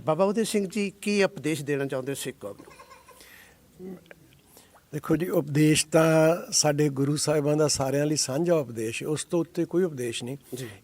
ਬਾਬਾ ਉਦੈ ਸਿੰਘ ਜੀ ਕੀ ਉਪਦੇਸ਼ ਦੇਣਾ ਚਾਹੁੰਦੇ ਹੋ ਸਿੱਖ ਕੌਮ ਨੂੰ? ਦੇਖੋ ਜੀ ਉਪਦੇਸ਼ ਤਾਂ ਸਾਡੇ ਗੁਰੂ ਸਾਹਿਬਾਂ ਦਾ ਸਾਰਿਆਂ ਲਈ ਸਾਂਝਾ ਉਪਦੇਸ਼ ਉਸ ਤੋਂ ਉੱਤੇ ਕੋਈ ਉਪਦੇਸ਼ ਨਹੀਂ।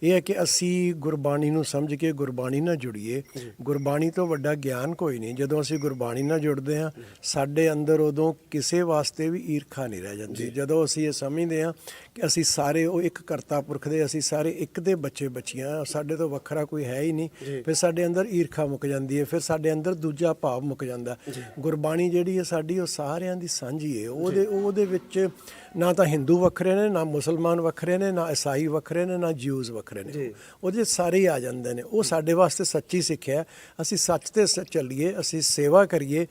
ਇਹ ਹੈ ਕਿ ਅਸੀਂ ਗੁਰਬਾਣੀ ਨੂੰ ਸਮਝ ਕੇ ਗੁਰਬਾਣੀ ਨਾਲ ਜੁੜੀਏ। ਗੁਰਬਾਣੀ ਤੋਂ ਵੱਡਾ ਗਿਆਨ ਕੋਈ ਨਹੀਂ। ਜਦੋਂ ਅਸੀਂ ਗੁਰਬਾਣੀ ਨਾਲ ਜੁੜਦੇ ਹਾਂ ਸਾਡੇ ਅੰਦਰ ਉਦੋਂ ਕਿਸੇ ਵਾਸਤੇ ਵੀ ਈਰਖਾ ਨਹੀਂ ਰਹਿ ਜਾਂਦੀ। ਜਦੋਂ ਅਸੀਂ ਇਹ ਸਮਝਦੇ ਹਾਂ ਕਿ ਅਸੀਂ ਸਾਰੇ ਉਹ ਇੱਕ ਕਰਤਾ ਪੁਰਖ ਦੇ ਅਸੀਂ ਸਾਰੇ ਇੱਕ ਦੇ ਬੱਚੇ ਬੱਚੀਆਂ ਸਾਡੇ ਤੋਂ ਵੱਖਰਾ ਕੋਈ ਹੈ ਹੀ ਨਹੀਂ। ਫਿਰ ਸਾਡੇ ਅੰਦਰ ਈਰਖਾ ਮੁੱਕ ਜਾਂਦੀ ਹੈ ਫਿਰ ਸਾਡੇ ਅੰਦਰ ਦੂਜਾ ਭਾਵ ਮੁੱਕ ਜਾਂਦਾ। ਗੁਰਬਾਣੀ ਜਿਹੜੀ ਹੈ ਸਾਡੀ ਉਹ ਸਾਰਿਆਂ ਦੀ ਸਾਂਝੀ ਹੈ ਉਹਦੇ ਉਹਦੇ ਵਿੱਚ ਨਾ ਤਾਂ ਹਿੰਦੂ ਵੱਖਰੇ ਨੇ ਨਾ ਮੁਸਲਮਾਨ ਵੱਖਰੇ ਨੇ ਨਾ ਈਸਾਈ ਵੱਖਰੇ ਨੇ ਨਾ ਜਿਊਜ਼ ਵੱਖਰੇ ਨੇ। ਉਹਦੇ ਸਾਰੇ ਆ ਜਾਂਦੇ ਨੇ। ਉਹ ਸਾਡੇ ਵਾਸਤੇ ਸੱਚੀ ਸਿੱਖਿਆ। ਅਸੀਂ ਸੱਚ ਤੇ ਚੱਲੀਏ ਅਸੀਂ ਸੇਵਾ ਕਰੀਏ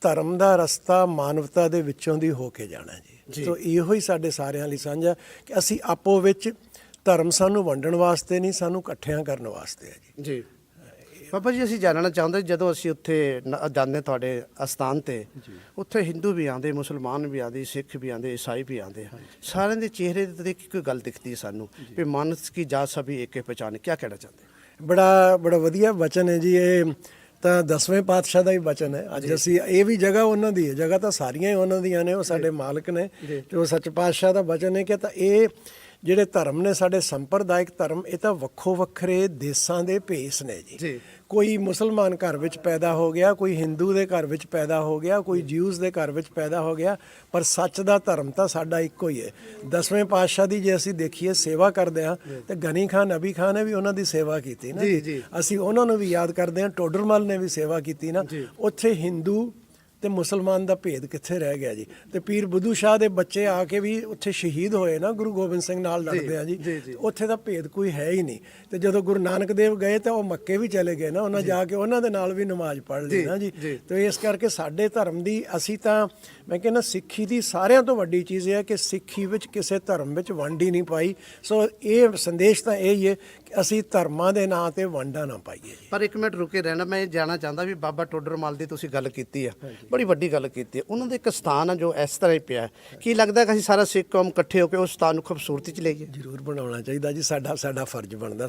ਧਰਮ ਦਾ ਰਸਤਾ ਮਾਨਵਤਾ ਦੇ ਵਿੱਚੋਂ ਦੀ ਹੋ ਕੇ ਜਾਣਾ ਜੀ। ਸੋ ਇਹੋ ਹੀ ਸਾਡੇ ਸਾਰਿਆਂ ਲਈ ਸਾਂਝਾ ਕਿ ਅਸੀਂ ਆਪੋ ਵਿੱਚ ਧਰਮ ਸਾਨੂੰ ਵੰਡਣ ਵਾਸਤੇ ਨਹੀਂ ਸਾਨੂੰ ਇਕੱਠਿਆਂ ਕਰਨ ਵਾਸਤੇ ਹੈ ਜੀ। ਜੀ। ਬਾਬਾ ਜੀ ਅਸੀਂ ਜਾਣਨਾ ਚਾਹੁੰਦੇ ਜਦੋਂ ਅਸੀਂ ਉੱਥੇ ਨ- ਜਾਂਦੇ ਤੁਹਾਡੇ ਅਸਥਾਨ ਤੇ ਉੱਥੇ ਹਿੰਦੂ ਵੀ ਆਉਂਦੇ ਮੁਸਲਮਾਨ ਵੀ ਆਉਂਦੇ ਸਿੱਖ ਵੀ ਆਉਂਦੇ ਈਸਾਈ ਵੀ ਆਉਂਦੇ ਸਾਰਿਆਂ ਦੇ ਚਿਹਰੇ ਤੇ ਦੇਖ ਕੇ ਕੋਈ ਗੱਲ ਦਿਖਦੀ ਹੈ ਸਾਨੂੰ ਵੀ ਮਾਨਸ ਕੀ ਜਾਤ ਸਭੀ ਏਕੇ ਪਛਾਨ ਕੀ ਕਹਿਣਾ ਚਾਹੁੰਦੇ? ਬੜਾ ਬੜਾ ਵਧੀਆ ਬਚਨ ਹੈ ਜੀ ਇਹ। ਤਾਂ ਦਸਵੇਂ ਪਾਤਸ਼ਾਹ ਦਾ ਹੀ ਬਚਨ ਹੈ। ਅੱਜ ਅਸੀਂ ਇਹ ਵੀ ਜਗ੍ਹਾ ਉਹਨਾਂ ਦੀ ਹੈ। ਜਗ੍ਹਾ ਤਾਂ ਸਾਰੀਆਂ ਹੀ ਉਹਨਾਂ ਦੀਆਂ ਨੇ ਉਹ ਸਾਡੇ ਮਾਲਕ ਨੇ। ਜੋ। ਸੱਚ ਪਾਤਸ਼ਾਹ ਦਾ ਬਚਨ ਹੈ ਕਿ ਤਾਂ ਇਹ ਜਿਹੜੇ ਧਰਮ ਨੇ ਸਾਡੇ ਸੰਪਰਦਾਇਕ ਧਰਮ ਇਹ ਤਾਂ ਵੱਖੋ ਵੱਖਰੇ ਦੇਸ਼ਾਂ ਦੇ ਭੇਸ ਨੇ ਜੀ। ਕੋਈ ਮੁਸਲਮਾਨ ਘਰ ਵਿੱਚ ਪੈਦਾ ਹੋ ਗਿਆ ਕੋਈ ਹਿੰਦੂ ਦੇ ਘਰ ਵਿੱਚ ਪੈਦਾ ਹੋ ਗਿਆ ਕੋਈ ਜਿਊਜ਼ ਦੇ ਘਰ ਵਿੱਚ ਪੈਦਾ ਹੋ ਗਿਆ ਪਰ ਸੱਚ ਦਾ ਧਰਮ ਤਾਂ ਸਾਡਾ ਇੱਕੋ ਹੀ ਹੈ। ਦਸਵੇਂ ਪਾਤਸ਼ਾਹ ਦੀ ਜੇ ਅਸੀਂ ਦੇਖੀਏ ਸੇਵਾ ਕਰਦੇ ਹਾਂ ਤੇ ਗਨੀ ਖਾਨ ਨਬੀ ਖਾਨ ਨੇ ਵੀ ਉਹਨਾਂ ਦੀ ਸੇਵਾ ਕੀਤੀ ਨਾ। ਅਸੀਂ ਉਹਨਾਂ ਨੂੰ ਵੀ ਯਾਦ ਕਰਦੇ ਹਾਂ ਟੋਡਰਮਲ ਨੇ ਵੀ ਸੇਵਾ ਕੀਤੀ ਨਾ। ਉੱਥੇ ਹਿੰਦੂ ਤੇ ਮੁਸਲਮਾਨ ਦਾ ਭੇਦ ਕਿੱਥੇ ਰਹਿ ਗਿਆ ਜੀ? ਤੇ ਪੀਰ ਬੁੱਧੂ ਸ਼ਾਹ ਦੇ ਬੱਚੇ ਆ ਕੇ ਵੀ ਉੱਥੇ ਸ਼ਹੀਦ ਹੋਏ ਨਾ ਗੁਰੂ ਗੋਬਿੰਦ ਸਿੰਘ ਨਾਲ ਲੜਦੇ ਆ ਜੀ। ਉੱਥੇ ਦਾ ਭੇਦ ਕੋਈ ਹੈ ਹੀ ਨਹੀਂ। ਤੇ ਜਦੋਂ ਗੁਰੂ ਨਾਨਕ ਦੇਵ ਗਏ ਤਾਂ ਉਹ ਮੱਕੇ ਵੀ ਚਲੇ ਗਏ ਨਾ ਉਹਨਾਂ ਜਾ। ਕੇ ਉਹਨਾਂ ਦੇ ਨਾਲ ਵੀ ਨਮਾਜ਼ ਪੜ੍ਹ ਲਈ ਨਾ ਜੀ। ਤੇ ਇਸ ਕਰਕੇ ਸਾਡੇ ਧਰਮ ਦੀ ਅਸੀਂ ਤਾਂ ਮੈਂ ਕਹਿੰਦਾ ਸਿੱਖੀ ਦੀ ਸਾਰਿਆਂ ਤੋਂ ਵੱਡੀ ਚੀਜ਼ ਇਹ ਹੈ ਕਿ ਸਿੱਖੀ ਵਿੱਚ ਕਿਸੇ ਧਰਮ ਵਿੱਚ ਵੰਡ ਹੀ ਨਹੀਂ ਪਾਈ। ਸੋ ਇਹ ਸੰਦੇਸ਼ ਤਾਂ ਇਹ ਹੀ ਹੈ ਕਿ ਅਸੀਂ ਧਰਮਾਂ ਦੇ ਨਾਂ ਤੇ ਵੰਡਾ ਨਾ ਪਾਈਏ ਜੀ। ਪਰ ਇੱਕ ਮਿੰਟ ਰੁਕੇ ਰਹਿਣਾ ਮੈਂ ਇਹ ਜਾਣਨਾ ਚਾਹੁੰਦਾ ਵੀ ਬਾਬਾ ਟੋਡਰਮਲ ਦੀ ਤੁਸੀਂ ਗੱਲ ਕੀਤੀ ਆ। ਬੜੀ ਵੱਡੀ ਗੱਲ ਕੀਤੀ ਹੈ। ਉਹਨਾਂ ਦਾ ਇੱਕ ਸਥਾਨ ਆ ਜੋ ਇਸ ਤਰ੍ਹਾਂ ਹੀ ਪਿਆ ਹੈ। ਕੀ ਲੱਗਦਾ ਕਿ ਅਸੀਂ ਸਾਰਾ ਸਿੱਖ ਕੌਮ ਇਕੱਠੇ ਹੋ ਕੇ ਉਸ ਸਥਾਨ ਨੂੰ ਖੂਬਸੂਰਤੀ ਚ ਲਈਏ ਜ਼ਰੂਰ ਬਣਾਉਣਾ ਚਾਹੀਦਾ ਜੀ। ਸਾਡਾ ਸਾਡਾ ਫਰਜ਼ ਬਣਦਾ।